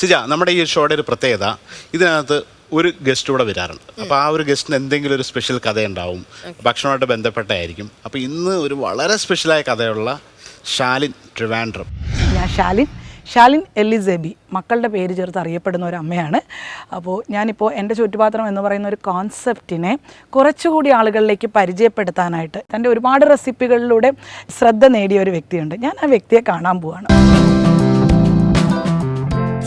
സിജ നമ്മുടെ ഈ ഷോയുടെ ഒരു പ്രത്യേകത ഇതിനകത്ത് ഒരു ഗസ്റ്റ് കൂടെ വരാറുണ്ട്. അപ്പോൾ ആ ഒരു ഗസ്റ്റിന് എന്തെങ്കിലും ഒരു സ്പെഷ്യൽ കഥ ഉണ്ടാവും ഭക്ഷണമായിട്ട് ബന്ധപ്പെട്ടായിരിക്കും അപ്പോൾ ഇന്ന് ഒരു വളരെ സ്പെഷ്യലായ കഥയുള്ള ഷാലിൻ ട്രിവാൻഡ്രം. ഞാൻ ഷാലിൻ. ഷാലിൻ എലിസെബി. മക്കളുടെ പേര് ചേർത്ത് അറിയപ്പെടുന്ന ഒരു അമ്മയാണ്. അപ്പോൾ ഞാനിപ്പോൾ എന്റെ ചുറ്റുപാത്രം എന്ന് പറയുന്ന ഒരു കോൺസെപ്റ്റിനെ കുറച്ചുകൂടി ആളുകളിലേക്ക് പരിചയപ്പെടുത്താനായിട്ട് തന്റെ ഒരുപാട് റെസിപ്പികളിലൂടെ ശ്രദ്ധ നേടിയ ഒരു വ്യക്തിയുണ്ട്. ഞാൻ ആ വ്യക്തിയെ കാണാൻ പോവാണ്.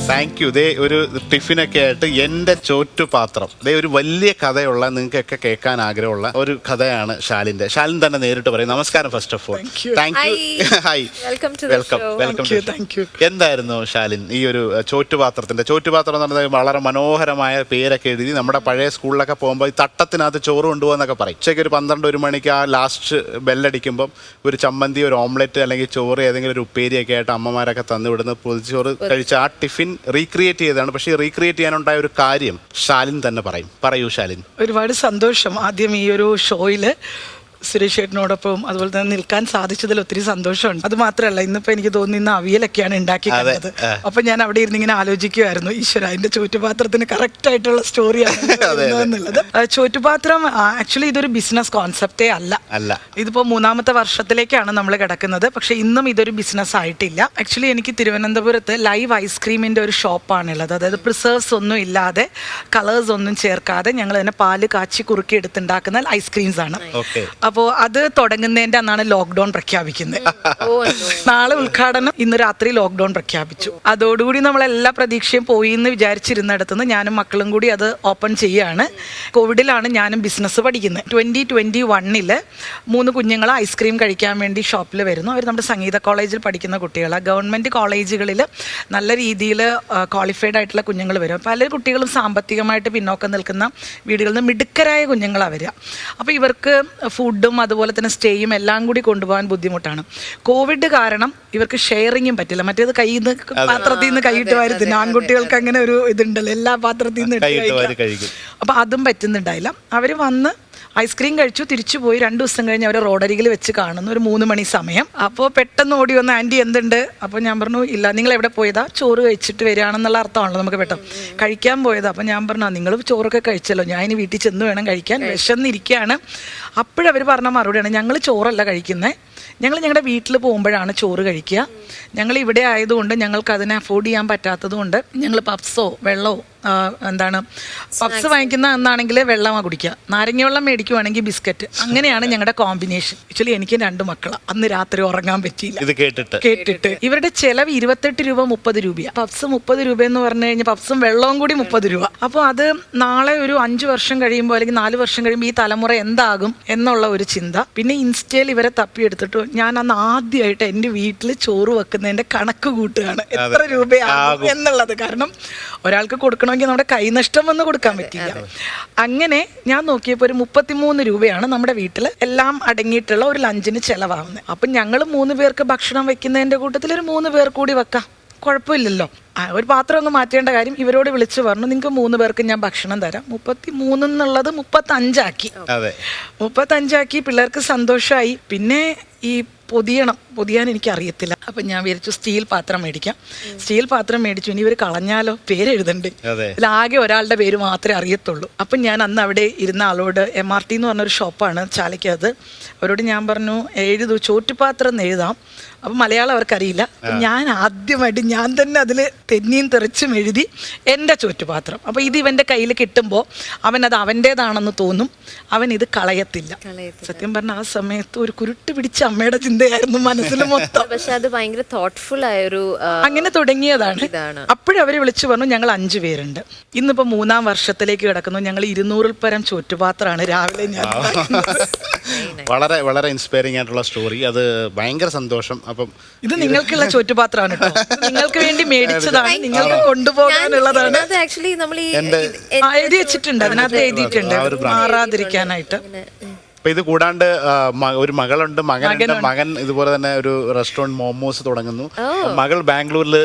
താങ്ക് യു ദേ ഒരു ടിഫിനൊക്കെ ആയിട്ട് എന്റെ ചോറ്റുപാത്രം. ദേ ഒരു വലിയ കഥയുള്ള നിങ്ങൾക്കൊക്കെ കേൾക്കാൻ ആഗ്രഹമുള്ള ഒരു കഥയാണ് ഷാലിന്റെ ഷാലിൻ തന്നെ നേരിട്ട് പറയും. നമസ്കാരം first of all thank you hi Welcome to the welcome show. Welcome Thank you, thank you. എന്തായിരുന്നു ഷാലിൻ ഈ ഒരു ചോറ്റുപാത്രത്തിന്റെ? ചോറ്റുപാത്രത്തിന്റെ ചോറ്റുപാത്രം എന്ന് പറഞ്ഞാൽ വളരെ മനോഹരമായ പേരൊക്കെ എഴുതി നമ്മുടെ പഴയ സ്കൂളിലൊക്കെ പോകുമ്പോൾ ഈ തട്ടത്തിനകത്ത് ചോറ് കൊണ്ടുപോകുന്നൊക്കെ പറയും. ഉച്ചയ്ക്ക് ഒരു പന്ത്രണ്ട് ഒരു മണിക്ക് ആ ലാസ്റ്റ് ബെല്ലടിക്കുമ്പം ഒരു ചമ്മന്തി ഒരു ഓംലെറ്റ് അല്ലെങ്കിൽ ചോറ് ഏതെങ്കിലും ഒരു ഉപ്പേരിയൊക്കെ ആയിട്ട് അമ്മമാരൊക്കെ തന്നു വിടുന്ന. പൊതിച്ചോറ് കഴിച്ച ആ ടിഫിൻ റീക്രിയേറ്റ് ചെയ്തതാണ്. പക്ഷേ റീക്രിയേറ്റ് ചെയ്യാനുണ്ടായ ഒരു കാര്യം ഷാലിൻ തന്നെ പറയും. പറയൂ ഷാലിൻ ഒരുപാട് സന്തോഷം ആദ്യം ഈ ഒരു ഷോയിൽ സുരേഷ് ചേട്ടനോടൊപ്പം അതുപോലെ തന്നെ നിൽക്കാൻ സാധിച്ചതിൽ ഒത്തിരി സന്തോഷമുണ്ട്. അത് മാത്രമല്ല ഇന്നിപ്പോൾ എനിക്ക് തോന്നുന്നു ഇന്ന് അവിയലൊക്കെയാണ് ഉണ്ടാക്കി കണ്ടത്. അപ്പം ഞാൻ അവിടെ ഇരുന്ന് ഇങ്ങനെ ആലോചിക്കുമായിരുന്നു ഈശ്വര അതിന്റെ ചോറ്റുപാത്രത്തിന് കറക്റ്റ് ആയിട്ടുള്ള സ്റ്റോറിയാണ് എന്നുള്ളത്. ചോറ്റുപാത്രം ആക്ച്വലി ഇതൊരു ബിസിനസ് കോൺസെപ്റ്റേ അല്ല. ഇതിപ്പോൾ മൂന്നാമത്തെ വർഷത്തിലേക്കാണ് നമ്മൾ കിടക്കുന്നത്. പക്ഷെ ഇന്നും ഇതൊരു ബിസിനസ് ആയിട്ടില്ല. ആക്ച്വലി എനിക്ക് തിരുവനന്തപുരത്ത് ലൈവ് ഐസ്ക്രീമിന്റെ ഒരു ഷോപ്പാണുള്ളത് അതായത് പ്രിസേർവ്സ് ഒന്നും ഇല്ലാതെ കളേഴ്സ് ഒന്നും ചേർക്കാതെ ഞങ്ങൾ തന്നെ പാൽ കാച്ചി കുറുക്കി എടുത്തുണ്ടാക്കുന്ന ഐസ്ക്രീംസ് ആണ്. അപ്പോൾ അത് തുടങ്ങുന്നതിന്റെ അന്നാണ് ലോക്ക്ഡൗൺ പ്രഖ്യാപിക്കുന്നത്. നാളെ ഉദ്ഘാടനം ഇന്ന് രാത്രി ലോക്ക്ഡൗൺ പ്രഖ്യാപിച്ചു. അതോടുകൂടി നമ്മൾ എല്ലാ പ്രതീക്ഷയും പോയി എന്ന് വിചാരിച്ചിരുന്നിടത്തുനിന്ന് ഞാനും മക്കളും കൂടി അത് ഓപ്പൺ ചെയ്യാണ്. കോവിഡിലാണ് ഞാനും ബിസിനസ് പഠിക്കുന്നത്. ട്വന്റി ട്വന്റി വണ്ണിൽ മൂന്ന് കുഞ്ഞുങ്ങൾ ഐസ്ക്രീം കഴിക്കാൻ വേണ്ടി ഷോപ്പിൽ വരുന്നു. അവർ നമ്മുടെ സംഗീത കോളേജിൽ പഠിക്കുന്ന കുട്ടികളാണ് ഗവൺമെന്റ് കോളേജുകളിൽ നല്ല രീതിയിൽ ക്വാളിഫൈഡ് ആയിട്ടുള്ള കുഞ്ഞുങ്ങൾ വരും. പല കുട്ടികളും സാമ്പത്തികമായിട്ട് പിന്നോക്കം നിൽക്കുന്ന വീടുകളിൽ നിന്ന് മിടുക്കരായ കുഞ്ഞുങ്ങളാണ് വരിക. അപ്പോൾ ഇവർക്ക് ഫുഡും അതുപോലെ തന്നെ സ്റ്റേയും എല്ലാം കൂടി കൊണ്ടുപോകാൻ ബുദ്ധിമുട്ടാണ്. കോവിഡ് കാരണം ഇവർക്ക് ഷെയറിങ്ങും പറ്റില്ല. മറ്റേത് കയ്യിൽ നിന്ന് പാത്രത്തിൽ നിന്ന് കൈയിട്ട് വരുത്തില്ല ആൺകുട്ടികൾക്ക് അങ്ങനെ ഒരു ഇതുണ്ടല്ലോ. എല്ലാ പാത്രത്തിൽ നിന്ന് അപ്പോൾ അതും പറ്റുന്നുണ്ടായില്ല. അവർ വന്ന് ഐസ്ക്രീം കഴിച്ചു തിരിച്ചു പോയി. രണ്ട് ദിവസം കഴിഞ്ഞ് അവരെ റോഡരികിൽ വെച്ച് കാണുന്നു. ഒരു മൂന്ന് മണി സമയം. അപ്പോൾ പെട്ടെന്ന് ഓടി വന്ന് ആന്റി എന്തുണ്ട്? അപ്പോൾ ഞാൻ പറഞ്ഞു ഇല്ല നിങ്ങൾ എവിടെ പോയതാ? ചോറ് കഴിച്ചിട്ട് വരികയാണെന്നുള്ള അർത്ഥമാണല്ലോ നമുക്ക് പെട്ടെന്ന്. കഴിക്കാൻ പോയതാ. അപ്പോൾ ഞാൻ പറഞ്ഞു നിങ്ങൾ ചോറൊക്കെ കഴിച്ചല്ലോ. ഞാൻ ഇനി വീട്ടിൽ ചെന്ന് വേണം കഴിക്കാൻ. വിശന്നിരിക്കുകയാണ്. അപ്പോഴവർ പറഞ്ഞ മറുപടിയാണ് ഞങ്ങൾ ചോറല്ല കഴിക്കുന്നത് ഞങ്ങൾ ഞങ്ങളുടെ വീട്ടിൽ പോകുമ്പോഴാണ് ചോറ് കഴിക്കുക. ഞങ്ങൾ ഇവിടെ ആയതുകൊണ്ട് ഞങ്ങൾക്ക് അതിനെ അഫോർഡ് ചെയ്യാൻ പറ്റാത്തത് കൊണ്ട് ഞങ്ങൾ പപ്സോ വെള്ളമോ എന്താണ് പപ്സ് വാങ്ങിക്കുന്ന അന്നാണെങ്കിൽ വെള്ളമാണ് കുടിക്കുക. നാരങ്ങ വെള്ളം മേടിക്കുവാണെങ്കിൽ ബിസ്ക്കറ്റ്. അങ്ങനെയാണ് ഞങ്ങളുടെ കോമ്പിനേഷൻ ആക്ച്വലി എനിക്ക് രണ്ട് മക്കളാണ് അന്ന് രാത്രി ഉറങ്ങാൻ പറ്റിയില്ല. ഇത് കേട്ടിട്ട്. കേട്ടിട്ട്. ഇവരുടെ ചെലവ് ഇരുപത്തെട്ട് രൂപ മുപ്പത് രൂപയാണ് പപ്സ് മുപ്പത് രൂപ എന്ന് പറഞ്ഞു കഴിഞ്ഞാൽ പപ്സും വെള്ളവും കൂടി മുപ്പത് രൂപ. അപ്പോൾ അത് നാളെ ഒരു അഞ്ച് വർഷം കഴിയുമ്പോൾ അല്ലെങ്കിൽ നാല് വർഷം കഴിയുമ്പോൾ ഈ തലമുറ എന്താകും എന്നുള്ള ഒരു ചിന്ത. പിന്നെ ഇൻസ്റ്റയിൽ ഇവരെ തപ്പിയെടുത്തിട്ട് ഞാൻ അന്ന് ആദ്യമായിട്ട് എന്റെ വീട്ടിൽ ചോറ് വെക്കുന്നതിന്റെ കണക്ക് കൂട്ടുകയാണ്. എത്ര രൂപയാകും എന്നുള്ളത്. കാരണം ഒരാൾക്ക് കൊടുക്കണമെങ്കിൽ നമ്മുടെ കൈനഷ്ടം വന്ന് കൊടുക്കാൻ പറ്റില്ല. അങ്ങനെ ഞാൻ നോക്കിയപ്പോൾ ഒരു മുപ്പത്തിമൂന്ന് രൂപയാണ് നമ്മുടെ വീട്ടിൽ എല്ലാം അടങ്ങിയിട്ടുള്ള ഒരു ലഞ്ചിന് ചിലവാകുന്നത്. അപ്പം ഞങ്ങൾ മൂന്ന് പേർക്ക് ഭക്ഷണം വെക്കുന്നതിന്റെ കൂട്ടത്തിൽ ഒരു മൂന്ന് പേർ കൂടി വെക്കാം. കുഴപ്പമില്ലല്ലോ. ആ, ഒരു പാത്രം ഒന്ന് മാറ്റേണ്ട കാര്യം ഇവരോട് വിളിച്ചു പറഞ്ഞു. നിങ്ങൾക്ക് മൂന്ന് പേർക്ക് ഞാൻ ഭക്ഷണം തരാം. മുപ്പത്തി മൂന്ന് എന്നുള്ളത് മുപ്പത്തഞ്ചാക്കി. അതെ. മുപ്പത്തഞ്ചാക്കി പിള്ളേർക്ക് സന്തോഷമായി പിന്നെ ഈ പൊതിയണം. പൊതിയാൻ എനിക്ക് അറിയത്തില്ല അപ്പം ഞാൻ വിചാരിച്ചു സ്റ്റീൽ പാത്രം മേടിക്കാം. സ്റ്റീൽ പാത്രം മേടിച്ചു. ഇനി ഇവർ കളഞ്ഞാലോ? പേരെഴുതണ്ടേ. അതെ. ഇതിലാകെ ഒരാളുടെ പേര് മാത്രമേ അറിയത്തുള്ളൂ. അപ്പം ഞാൻ അന്ന് അവിടെ ഇരുന്ന ആളോട് എം ആർ ടി എന്ന് പറഞ്ഞൊരു ഷോപ്പാണ് ചാലയ്ക്കത് അവരോട് ഞാൻ പറഞ്ഞു എഴുതു ചോറ്റുപാത്രം എന്ന് എഴുതാം. അപ്പം മലയാളം അവർക്കറിയില്ല. ഞാൻ ആദ്യമായിട്ട് ഞാൻ തന്നെ അതിൽ തെന്നിയും തെറിച്ചും എഴുതി എന്റെ ചുറ്റുപാത്രം. അപ്പോൾ ഇത് ഇവന്റെ കയ്യിൽ കിട്ടുമ്പോൾ അവൻ അത് അവന്റേതാണെന്ന് തോന്നും. അവൻ ഇത് കളയത്തില്ല. സത്യം പറഞ്ഞ ആ സമയത്ത് ഒരു കുരുട്ട് പിടിച്ച അമ്മയുടെ ചിന്തയായിരുന്നു മനസ്സിൽ മൊത്തം. പക്ഷെ അത് ഭയങ്കര തോട്ട്ഫുൾ ആയ ഒരു അങ്ങനെ തുടങ്ങിയതാണ്. ഇതാണ്. അപ്പോഴവര് വിളിച്ചു പറഞ്ഞു ഞങ്ങൾ അഞ്ചു പേരുണ്ട്. ഇന്നിപ്പോ മൂന്നാം വർഷത്തിലേക്ക് കിടക്കുന്നു. ഞങ്ങൾ ഇരുന്നൂറിൽ പരം ചുറ്റുപാത്രമാണ് രാവിലെ ഞാൻ. വളരെ വളരെ ഇൻസ്പയറിംഗ് ആയിട്ടുള്ള സ്റ്റോറി അത് ഭയങ്കര സന്തോഷം. അപ്പം ഇത് നിങ്ങൾക്കുള്ള ചുറ്റുപാത്രമാണ് നിങ്ങൾക്ക് വേണ്ടി മേടിച്ചതാണ്. നിങ്ങൾക്ക് കൊണ്ടുപോകാനുള്ളതാണ്. അത് ആക്ച്വലി നമ്മൾ ഈ എഴുതി വെച്ചിട്ടുണ്ട്. അതിനകത്ത് എഴുതിയിട്ടുണ്ട്. മാറാതിരിക്കാനായിട്ട്. അപ്പൊ ഇത് കൂടാണ്ട് ഒരു മകളുണ്ട് മകനുണ്ട് മകൻ ഇതുപോലെ തന്നെ ഒരു റെസ്റ്റോറന്റ് മോമോസ് തുടങ്ങുന്നു. മകൾ ബാംഗ്ലൂരിൽ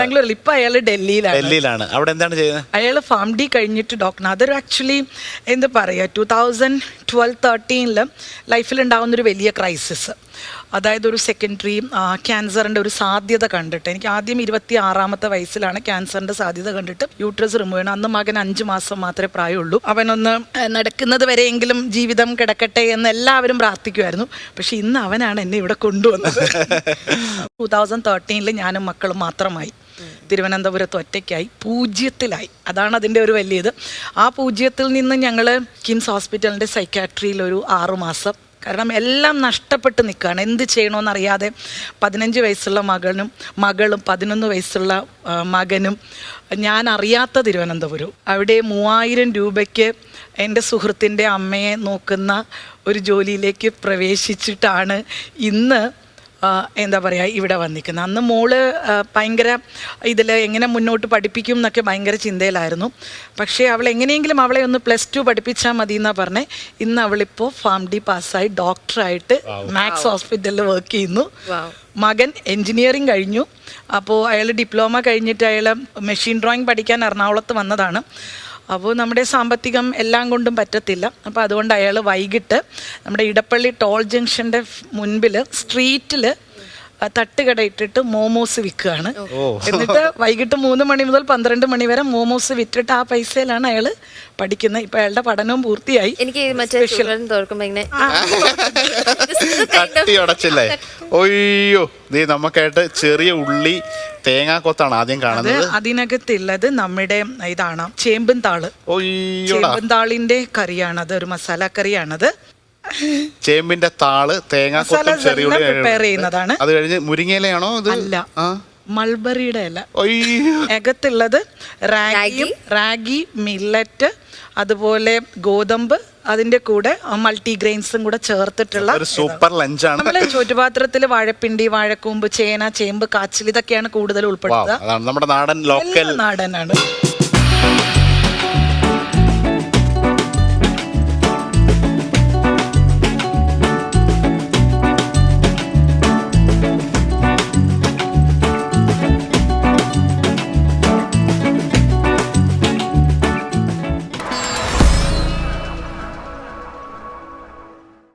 ബാംഗ്ലൂരിൽ. ഇപ്പൊ അയാൾ ഡൽഹിയിലാണ്. ഡൽഹിയിലാണ്. അവിടെ എന്താണ് ചെയ്യുന്നത് അയാൾ ഫാം ഡി കഴിഞ്ഞിട്ട് ഡോക്ടർ അതൊരു ആക്ച്വലി എന്താ പറയുക ടൂ തൗസൻഡ് ട്വൽവ് തേർട്ടീനിൽ ലൈഫിൽ ഉണ്ടാകുന്ന ഒരു വലിയ ക്രൈസിസ് അതായത് ഒരു സെക്കൻഡറി ക്യാൻസറിന്റെ ഒരു സാധ്യത കണ്ടിട്ട്. എനിക്ക് ആദ്യം ഇരുപത്തി ആറാമത്തെ വയസ്സിലാണ് ക്യാൻസറിന്റെ സാധ്യത കണ്ടിട്ട് യൂട്രസ് റിമൂവ് ചെയ്യണം. അന്ന് മകൻ അഞ്ച് മാസം മാത്രമേ പ്രായമുള്ളൂ. അവനൊന്ന് നടക്കുന്നത് വരെയെങ്കിലും ജീവിതം കിടക്കട്ടെ എന്ന് എല്ലാവരും പ്രാർത്ഥിക്കുമായിരുന്നു പക്ഷെ ഇന്ന് അവനാണ് എന്നെ ഇവിടെ കൊണ്ടുവന്നത്. ടൂ തൗസൻഡ് തേർട്ടീനിൽ ഞാനും മക്കളും മാത്രമായി. തിരുവനന്തപുരത്ത് ഒറ്റയ്ക്കായി. പൂജ്യത്തിലായി. അതാണ് അതിന്റെ ഒരു വലിയത്. ആ പൂജ്യത്തിൽ നിന്ന് ഞങ്ങൾ കിംസ് ഹോസ്പിറ്റലിന്റെ സൈക്കാട്രിയിൽ ഒരു ആറുമാസം കാരണം എല്ലാം നഷ്ടപ്പെട്ട് നിൽക്കുകയാണ്. എന്ത് ചെയ്യണമെന്നറിയാതെ പതിനഞ്ച് വയസ്സുള്ള മകനും മകളും പതിനൊന്ന് വയസ്സുള്ള മകനും ഞാൻ അറിയാത്ത തിരുവനന്തപുരം. അവിടെ മൂവായിരം രൂപയ്ക്ക് എന്റെ സുഹൃത്തിന്റെ അമ്മയെ നോക്കുന്ന ഒരു ജോലിയിലേക്ക് പ്രവേശിച്ചിട്ടാണ് ഇന്ന് എന്താ പറയുക ഇവിടെ വന്നിരിക്കുന്നത് അന്ന് മോൾ ഭയങ്കര ഇതിൽ എങ്ങനെ മുന്നോട്ട് പഠിപ്പിക്കും എന്നൊക്കെ ഭയങ്കര ചിന്തയിലായിരുന്നു. പക്ഷേ അവൾ എങ്ങനെയെങ്കിലും അവളെ ഒന്ന് പ്ലസ് ടു പഠിപ്പിച്ചാൽ മതി എന്നാ പറഞ്ഞേ. ഇന്ന് അവളിപ്പോൾ ഫാം ഡി പാസ്സായി ഡോക്ടറായിട്ട് മാക്സ് ഹോസ്പിറ്റലിൽ വർക്ക് ചെയ്യുന്നു. മകൻ എൻജിനീയറിങ് കഴിഞ്ഞു. അപ്പോൾ അയാൾ ഡിപ്ലോമ കഴിഞ്ഞിട്ട് അയാൾ മെഷീൻ ഡ്രോയിങ് പഠിക്കാൻ എറണാകുളത്ത് വന്നതാണ്. അപ്പോൾ നമ്മുടെ സാമ്പത്തികം എല്ലാം കൊണ്ടും പറ്റത്തില്ല. അപ്പോൾ അതുകൊണ്ട് അയാൾ വൈകിട്ട് നമ്മുടെ ഇടപ്പള്ളി ടോൾ ജംഗ്ഷന്റെ മുൻപിൽ സ്ട്രീറ്റിൽ തട്ടുകട ഇട്ടിട്ട് മോമോസ് വിൽക്കുകയാണ്. എന്നിട്ട് വൈകിട്ട് മൂന്ന് മണി മുതൽ പന്ത്രണ്ട് മണി വരെ മോമോസ് വിറ്റിട്ട് ആ പൈസയിലാണ് അയാൾ പഠിക്കുന്നത് ഇപ്പൊ അയാളുടെ പഠനവും പൂർത്തിയായി. എനിക്ക് ഈ മറ്റേ തട്ടി ഉടച്ചില്ലേ? ഒയ്യോ നീ നമുക്കായിട്ട് ചെറിയ ഉള്ളി തേങ്ങാക്കൊത്താണ് ആദ്യം കാണുന്നത്. അതിനകത്തുള്ളത് നമ്മുടെ ഇതാണ് ചേമ്പും താൾ. ചേമ്പും താളിന്റെ കറിയാണത് ഒരു മസാല കറിയാണത്. ചേമ്പിന്റെ താൾ തേങ്ങ കൊത്തും ചെറിയുള്ളി ചെയ്യുന്നതാണ്. അത് കഴിഞ്ഞ് മുരിങ്ങയിലയാണോ ഇത്? അല്ല മൾബറിയുടെ ഇല. ഒയ്യോ അകത്തുള്ളത് റാഗി റാഗി. മില്ലറ്റ് അതുപോലെ ഗോതമ്പ് അതിന്റെ കൂടെ മൾട്ടി ഗ്രെയിൻസും കൂടെ ചേർത്തിട്ടുള്ള ഒരു സൂപ്പർ ലഞ്ചാണ് നമ്മൾ ചുറ്റുപാത്രത്തിൽ വാഴപ്പിണ്ടി വാഴക്കൂമ്പ് ചേന ചേമ്പ് കാച്ചിൽ ഇതൊക്കെയാണ് കൂടുതൽ ഉൾപ്പെടുത്തുക. അതാണ് നമ്മുടെ നാടൻ ലോക്കൽ നാടനാണ്.